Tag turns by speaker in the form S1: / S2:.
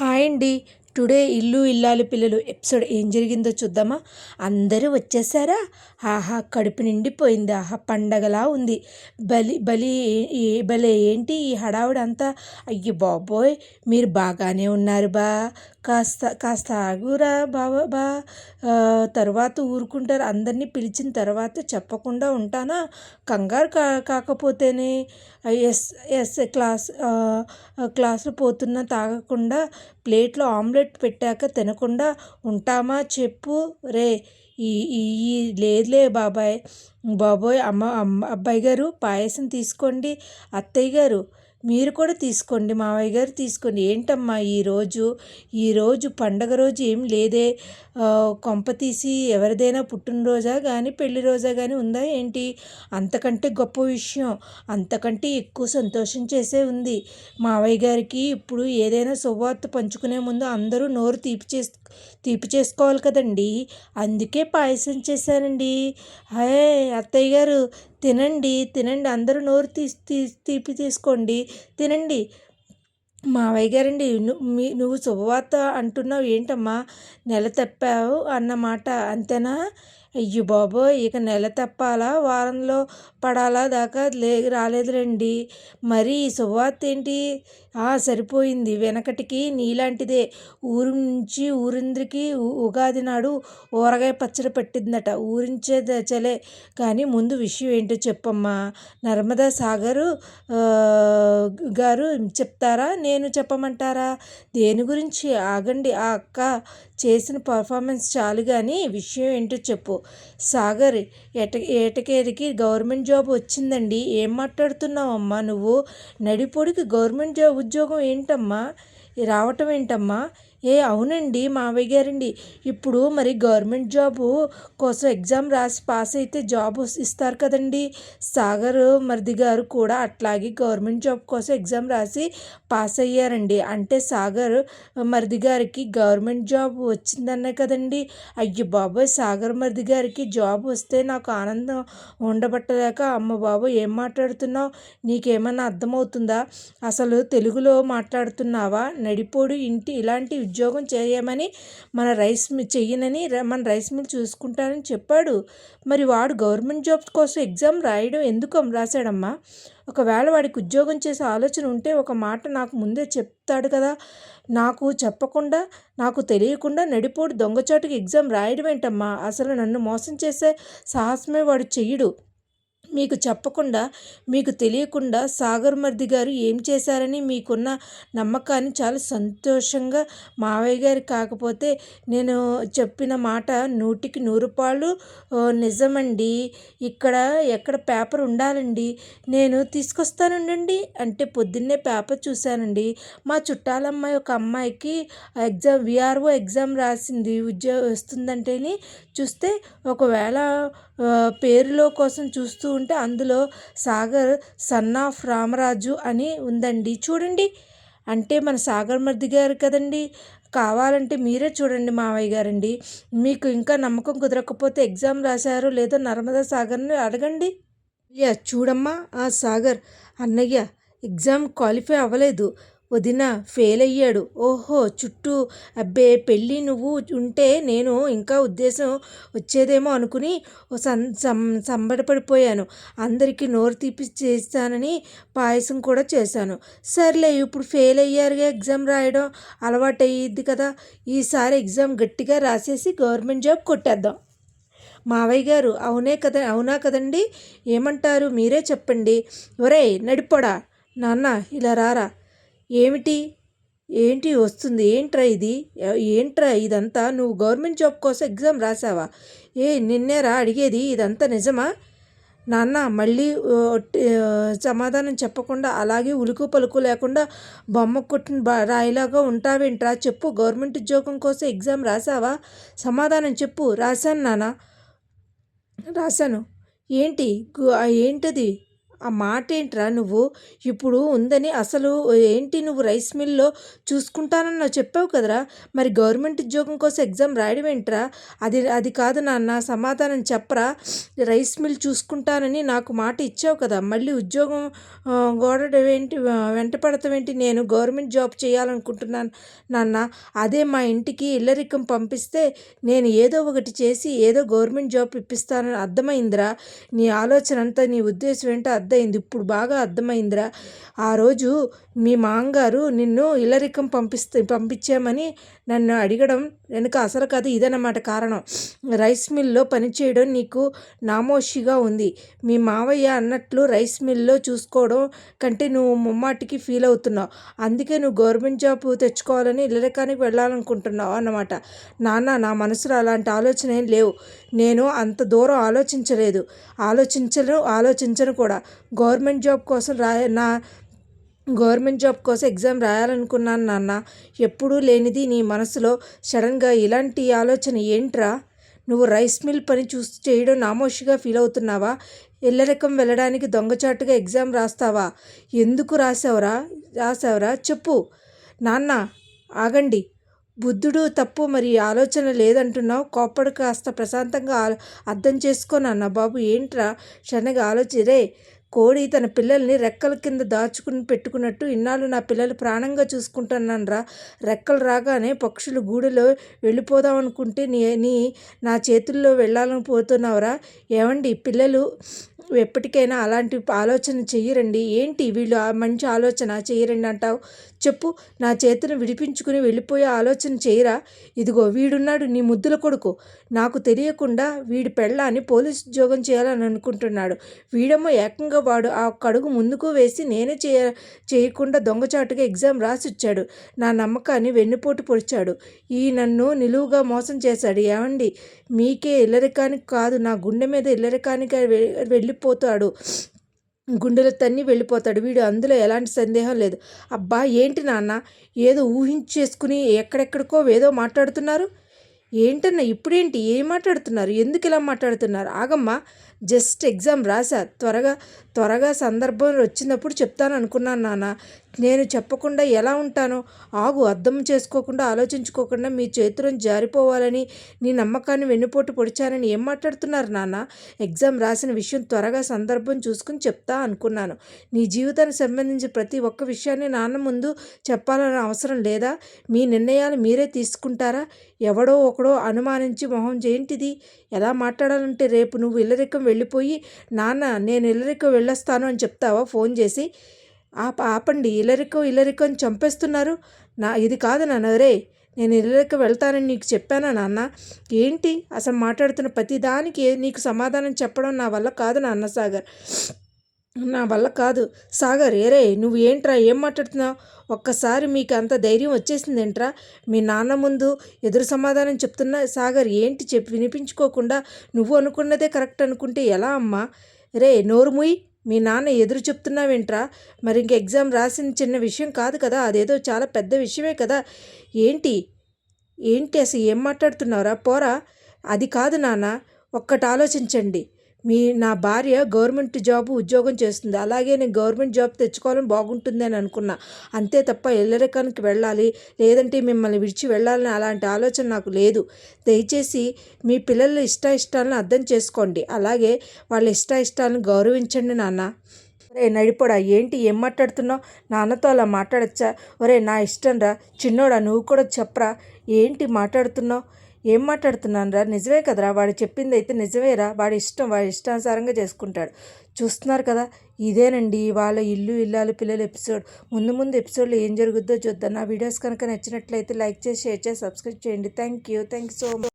S1: Hi అండి today ఇల్లు ఇల్లాలు పిల్లలు ఎపిసోడ్ ఏం జరిగిందో చూద్దామా? అందరూ వచ్చేసారా? ఆహా కడుపు నిండిపోయింది. ఆహా పండగలా ఉంది. బలి బలి ఏ బలే ఏంటి ఈ హడావుడంతా? అంతా బాబోయ్ మీరు బాగానే ఉన్నారు బా. కాస్త కాస్త ఆగురా బాబా బా. తర్వాత ఊరుకుంటారు. అందరినీ పిలిచిన తర్వాత చెప్పకుండా ఉంటానా? కంగారు కా కాకపోతేనే. ఎస్ ఎస్ క్లాస్ క్లాసులు పోతున్నా తాగకుండా ప్లేట్లో ఆమ్లెట్ పెట్టాక తినకుండా ఉంటామా చెప్పు. రే ఈ ఈ ఈ లేదులే బాబాయ్. బాబోయ్ అమ్మ అమ్మ అబ్బాయి గారు పాయసం తీసుకోండి. అత్తయ్య గారు మీరు కూడా తీసుకోండి మావయ్య గారు తీసుకోండి. ఏంటమ్మా ఈరోజు ఈరోజు పండగ రోజు ఏం లేదే. కొంప తీసి ఎవరిదైనా పుట్టినరోజా కానీ పెళ్ళి రోజా కానీ ఉందా ఏంటి? అంతకంటే గొప్ప విషయం అంతకంటే ఎక్కువ సంతోషం చేసే ఉంది. మావయ్య గారికి ఇప్పుడు ఏదైనా శుభవార్త పంచుకునే ముందు అందరూ నోరు తీపి చేసు తీపి చేసుకోవాలి కదండి. అందుకే పాయసం చేశానండి. హే అత్తయ్య గారు తినండి తినండి. అందరూ నోరు తీసి తీసి తీపి తీసుకోండి. తినండి. మావయ్య గారండి మీ నువ్వు శుభవార్త అంటున్నావు. ఏంటమ్మా? నెల తప్పావు అన్నమాట అంతేనా? అయ్యో బాబోయ్! ఇక నెల తప్పాలా? వారంలో పడాలా దాకా లే రాలేదులేండి. మరి ఈ శుభవార్త ఏంటి ఆ, సరిపోయింది. వెనకటికి నీలాంటిదే. ఊరు నుంచి ఊరింద్రికి ఉ- ఉగాది నాడు ఊరగాయ పచ్చడి పెట్టిందట. ఊరించే దచలే కానీ ముందు విషయం ఏంటో చెప్పమ్మా. నర్మదా సాగరు గారు చెప్తారా? నేను చెప్పమంటారా? దేని గురించి? ఆగండి. ఆ అక్క చేసిన పర్ఫార్మెన్స్ చాలు కానీ విషయం ఏంటో చెప్పు. సాగర్ ఎట ఏటకేరికి గవర్నమెంట్ జాబ్ వచ్చిందండి. ఏం మాట్లాడుతున్నావమ్మా నువ్వు? నడిపొడికి గవర్నమెంట్ జాబ్ ఉద్యోగం ఏంటమ్మా? రావటం ఏంటమ్మా? ఏ అవునండి మావయ్య గారండి. ఇప్పుడు మరి గవర్నమెంట్ జాబు కోసం ఎగ్జామ్ రాసి పాస్ అయితే జాబ్ ఇస్తారు కదండి. సాగర్ మరిది గారు కూడా అట్లాగే గవర్నమెంట్ జాబ్ కోసం ఎగ్జామ్ రాసి పాస్ అయ్యారండి. అంటే సాగర్ మరిది గారికి గవర్నమెంట్ జాబ్ వచ్చిందనే కదండి. అయ్యో బాబోయ్ సాగర్ మరిది గారికి జాబ్ వస్తే నాకు ఆనందం ఉండబట్టలేక అమ్మ బాబు ఏం మాట్లాడుతున్నావు? నీకేమన్నా అర్థమవుతుందా? అసలు తెలుగులో మాట్లాడుతున్నావా? నడిపోడు ఇంటి ఇలాంటి ఉద్యోగం చేయమని మన రైస్ మిల్ చెయ్యనని మన రైస్ మిల్ చూసుకుంటానని చెప్పాడు. మరి వాడు గవర్నమెంట్ జాబ్ కోసం ఎగ్జామ్ రాయడం ఎందుకు రాశాడమ్మా? ఒకవేళ వాడికి ఉద్యోగం చేసే ఆలోచన ఉంటే ఒక మాట నాకు ముందే చెప్తాడు కదా. నాకు చెప్పకుండా నాకు తెలియకుండా నడిపోడు దొంగచాటుకి ఎగ్జామ్ రాయడం ఏంటమ్మా? అసలు నన్ను మోసం చేసే సాహసమే వాడు చెయ్యడు. మీకు చెప్పకుండా మీకు తెలియకుండా సాగర్ మర్ది గారు ఏం చేశారని మీకున్న నమ్మకాన్ని చాలా సంతోషంగా మావయ్య గారు కాకపోతే నేను చెప్పిన మాట నూటికి నూరు పాళ్ళు నిజమండి. ఇక్కడ ఎక్కడ పేపర్ ఉండాలండి. నేను తీసుకొస్తానండి అంటే పొద్దున్నే పేపర్ చూశానండి. మా చుట్టాలమ్మాయి ఒక అమ్మాయికి ఎగ్జామ్ విఆర్ఓ ఎగ్జామ్ రాసింది. ఉద్యోగం వస్తుందంటేని చూస్తే ఒకవేళ పేరులో కోసం చూస్తూ ఉంటే అందులో సాగర్ సన్ ఆఫ్ రామరాజు అని ఉందండి. చూడండి. అంటే మన సాగర్ మర్ది గారు కదండి. కావాలంటే మీరే చూడండి మావయ్య గారండి. మీకు ఇంకా నమ్మకం కుదరకపోతే ఎగ్జామ్ రాశారు లేదో నర్మదా సాగర్ని అడగండి. అయ్యా చూడమ్మా. ఆ సాగర్ అన్నయ్య ఎగ్జామ్ క్వాలిఫై అవ్వలేదు. వదిన ఫెయిల్ అయ్యాడు ఓహో చుట్టూ. అబ్బే పెళ్ళి నువ్వు ఉంటే నేను ఇంకా ఉద్దేశం వచ్చేదేమో అనుకుని ఓ సం సం సంబరపడిపోయాను. అందరికీ నోరు తీపి చేస్తానని పాయసం కూడా చేశాను. సర్లే ఇప్పుడు ఫెయిల్ అయ్యారుగా ఎగ్జామ్ రాయడం. అలవాటు అయ్యిద్ది కదా. ఈసారి ఎగ్జామ్ గట్టిగా రాసేసి గవర్నమెంట్ జాబ్ కొట్టేద్దాం. మావయ్య గారు అవునే కదా అవునా కదండి? ఏమంటారు? మీరే చెప్పండి. ఒరేయ్ నడిపోడా. నాన్న ఇలా రారా. ఏమిటి? ఏంటి వస్తుంది? ఏంట్రా ఇది? ఏంట్రా ఇదంతా? నువ్వు గవర్నమెంట్ జాబ్ కోసం ఎగ్జామ్ రాసావా? ఏ నిన్నేరా అడిగేది? ఇదంతా నిజమా? నాన్న మళ్ళీ సమాధానం చెప్పకుండా అలాగే ఉలుకు పలుకు లేకుండా బొమ్మ కొట్టిన రాయిలాగా ఉంటావేంట్రా? చెప్పు గవర్నమెంట్ ఉద్యోగం కోసం ఎగ్జామ్ రాసావా? సమాధానం చెప్పు. రాశాను నాన్న. రాశాను. ఏంటి? ఏంటది? ఆ మాట ఏంట్రా నువ్వు? ఇప్పుడు ఉందని అసలు ఏంటి నువ్వు రైస్ మిల్లో చూసుకుంటానని చెప్పావు కదరా? మరి గవర్నమెంట్ ఉద్యోగం కోసం ఎగ్జామ్ రాయడం ఏంట్రా? అది అది కాదు నాన్న సమాధానం చెప్పరా? రైస్ మిల్ చూసుకుంటానని నాకు మాట ఇచ్చావు కదా మళ్ళీ ఉద్యోగం గోడడం ఏంటి వెంట పడతావేంటి నేను గవర్నమెంట్ జాబ్ చేయాలనుకుంటున్నాను నాన్న. అదే మా ఇంటికి ఇల్లరికం పంపిస్తే నేను ఏదో ఒకటి చేసి ఏదో గవర్నమెంట్ జాబ్ ఇప్పిస్తానని అర్థమైందిరా? నీ ఆలోచన అంతా నీ ఉద్దేశం ఏంటో అర్థమైంది. ఇప్పుడు బాగా అర్థమైందిరా. ఆ రోజు మీ మామగారు నిన్ను ఇల్లరికం పంపిస్తే పంపించామని నన్ను అడగడం వెనుక అసలు కథ ఇదన్నమాట కారణం. రైస్ మిల్లో పనిచేయడం నీకు నామోషిగా ఉంది. మీ మావయ్య అన్నట్లు రైస్ మిల్లో చూసుకోవడం కంటే నువ్వు ముమ్మాటికి ఫీల్ అవుతున్నావు. అందుకే నువ్వు గవర్నమెంట్ జాబ్ తెచ్చుకోవాలని ఇల్లరికానికి వెళ్ళాలనుకుంటున్నావు అన్నమాట. నాన్న నా మనసులో అలాంటి ఆలోచన ఏం లేవు. నేను అంత దూరం ఆలోచించలేదు. ఆలోచించను ఆలోచించను కూడా. గవర్నమెంట్ జాబ్ కోసం రా నా గవర్నమెంట్ జాబ్ కోసం ఎగ్జామ్ రాయాలనుకున్నాను నాన్న. ఎప్పుడూ లేనిది నీ మనసులో సడన్గా ఇలాంటి ఆలోచన ఏంట్రా? నువ్వు రైస్ మిల్ పని చూసి చేయడం నామోషిగా ఫీల్ అవుతున్నావా? ఎల్లరకం వెళ్ళడానికి దొంగచాటుగా ఎగ్జామ్ రాస్తావా? ఎందుకు రాసావరా? రాసావరా? చెప్పు. నాన్న ఆగండి. బుద్ధుడు తప్పు మరి ఆలోచన లేదంటున్నావు? కోప్పడు కాస్త ప్రశాంతంగా అర్థం చేసుకో నాన్న బాబు. ఏంట్రా? క్షణగా ఆలోచిరే కోడి తన పిల్లల్ని రెక్కల కింద దాచుకుని పెట్టుకున్నట్టు ఇన్నాళ్ళు నా పిల్లలు ప్రాణంగా చూసుకుంటున్నానరా. రెక్కలు రాగానే పక్షులు గూడులో వెళ్ళిపోదాం అనుకుంటే నీ నీ నా చేతుల్లో వెళ్ళాలని పోతున్నావురా. ఏమండి పిల్లలు ఎప్పటికైనా అలాంటి ఆలోచన చెయ్యరండి. ఏంటి వీళ్ళు మంచి ఆలోచన చెయ్యరండి అంటావు? చెప్పు నా చేతిని విడిపించుకుని వెళ్ళిపోయే ఆలోచన చేయరా ఇదిగో వీడున్నాడు నీ ముద్దుల కొడుకు. నాకు తెలియకుండా వీడి పెళ్ళాన్ని పోలీస్ ఉద్యోగం చేయాలని అనుకుంటున్నాడు. వీడేమో ఏకంగా వాడు ఆ కడుగు ముందుకు వేసి నేనే చేయ చేయకుండా దొంగచాటుగా ఎగ్జామ్ రాసి వచ్చాడు నా నమ్మకాన్ని వెన్నుపోటు పొడిచాడు. ఈ నన్ను నిలువుగా మోసం చేశాడు. ఏమండి మీకే ఇల్లరికానికి కాదు. నా గుండె మీద ఇల్లరికానికి వెళ్ళిపోతాడు. గుండెలు తన్ని వెళ్ళిపోతాడు. వీడు అందులో ఎలాంటి సందేహం లేదు. అబ్బా ఏంటి నాన్న? ఏదో ఊహించేసుకుని ఎక్కడెక్కడికో ఏదో మాట్లాడుతున్నారు? ఏంటన్నా ఇప్పుడేంటి? ఏం మాట్లాడుతున్నారు? ఎందుకు ఇలా మాట్లాడుతున్నారు? ఆగమ్మా జస్ట్ ఎగ్జామ్ రాసా త్వరగా త్వరగా సందర్భం వచ్చినప్పుడు చెప్తాను అనుకున్నాను నాన్న. నేను చెప్పకుండా ఎలా ఉంటానో ఆగు అర్థం చేసుకోకుండా ఆలోచించుకోకుండా మీ చేతులను జారిపోవాలని నీ నమ్మకాన్ని వెన్నుపోటు పొడిచానని ఏం మాట్లాడుతున్నారు నాన్న? ఎగ్జామ్ రాసిన విషయం త్వరగా సందర్భం చూసుకుని చెప్తా అనుకున్నాను. నీ జీవితానికి సంబంధించి ప్రతి ఒక్క విషయాన్ని నాన్న ముందు చెప్పాలన్న అవసరం లేదా? మీ నిర్ణయాలు మీరే తీసుకుంటారా? ఎవడో ఒకడో అనుమానించి మొహం చేయింటిది. ఎలా మాట్లాడాలంటే రేపు నువ్వు ఇల్లరికం వెళ్ళిపోయి నాన్న నేను ఇల్లరికం వెళ్ళొస్తాను అని చెప్తావా? ఫోన్ చేసి ఆపండి ఇల్లరికో ఇల్లరికో అని చంపేస్తున్నారు. నా ఇది కాదు నాన్న రే నేను ఇల్లరిక వెళ్తానని నీకు చెప్పానా నాన్న? ఏంటి అసలు మాట్లాడుతున్న ప్రతి దానికి నీకు సమాధానం చెప్పడం నా వల్ల కాదు నాన్న సాగర్. నా వల్ల కాదు. సాగర్ ఏరే నువ్వు ఏంట్రా ఏం మాట్లాడుతున్నావు? ఒక్కసారి మీకు అంత ధైర్యం వచ్చేసిందేంట్రా? మీ నాన్న ముందు ఎదురు సమాధానం చెప్తున్నా సాగర్ ఏంటి చెప్పి వినిపించుకోకుండా నువ్వు అనుకున్నదే కరెక్ట్ అనుకుంటే ఎలా అమ్మా? రే నోరు ముయ్. మీ నాన్న ఎదురు చెప్తున్నావేంట్రా? మరి ఇంక ఎగ్జామ్ రాసిన చిన్న విషయం కాదు కదా అదేదో చాలా పెద్ద విషయమే కదా. ఏంటి? ఏంటి అసలు ఏం మాట్లాడుతున్నారా పోరా. అది కాదు నాన్న ఒక్కటి ఆలోచించండి. మీ నా భార్య గవర్నమెంట్ జాబ్ ఉద్యోగం చేస్తుంది. అలాగే నేను గవర్నమెంట్ జాబ్ తెచ్చుకోవాలని బాగుంటుంది అని అనుకున్నా. అంతే తప్ప ఎల్లరికానికి వెళ్ళాలి. లేదంటే మిమ్మల్ని విడిచి వెళ్ళాలని అలాంటి ఆలోచన నాకు లేదు. దయచేసి మీ పిల్లల ఇష్ట ఇష్టాలను అర్థం చేసుకోండి. అలాగే వాళ్ళ ఇష్ట ఇష్టాలను గౌరవించండి నాన్న. ఒరే నడిపోడా ఏంటి ఏం మాట్లాడుతున్నావు? నాన్నతో అలా మాట్లాడచ్చా? ఒరే నా ఇష్టం రా. చిన్నోడా నువ్వు కూడా చెప్పరా. ఏంటి మాట్లాడుతున్నావు? ఏం మాట్లాడుతున్నాను రా? నిజమే కదరా? వాడు చెప్పింది అయితే నిజమేరా? వాడి ఇష్టం వాడి ఇష్టానుసారంగా చేసుకుంటాడు. చూస్తున్నారు కదా? ఇదేనండి వాళ్ళ ఇల్లు ఇల్లాలు పిల్లలు ఎపిసోడ్. ముందు ముందు ఎపిసోడ్లో ఏం జరుగుద్దో చూద్దాం. నా వీడియోస్ కనుక నచ్చినట్లయితే లైక్ చేసి షేర్ చేసి సబ్స్క్రైబ్ చేయండి. Thank you. Thank you so much.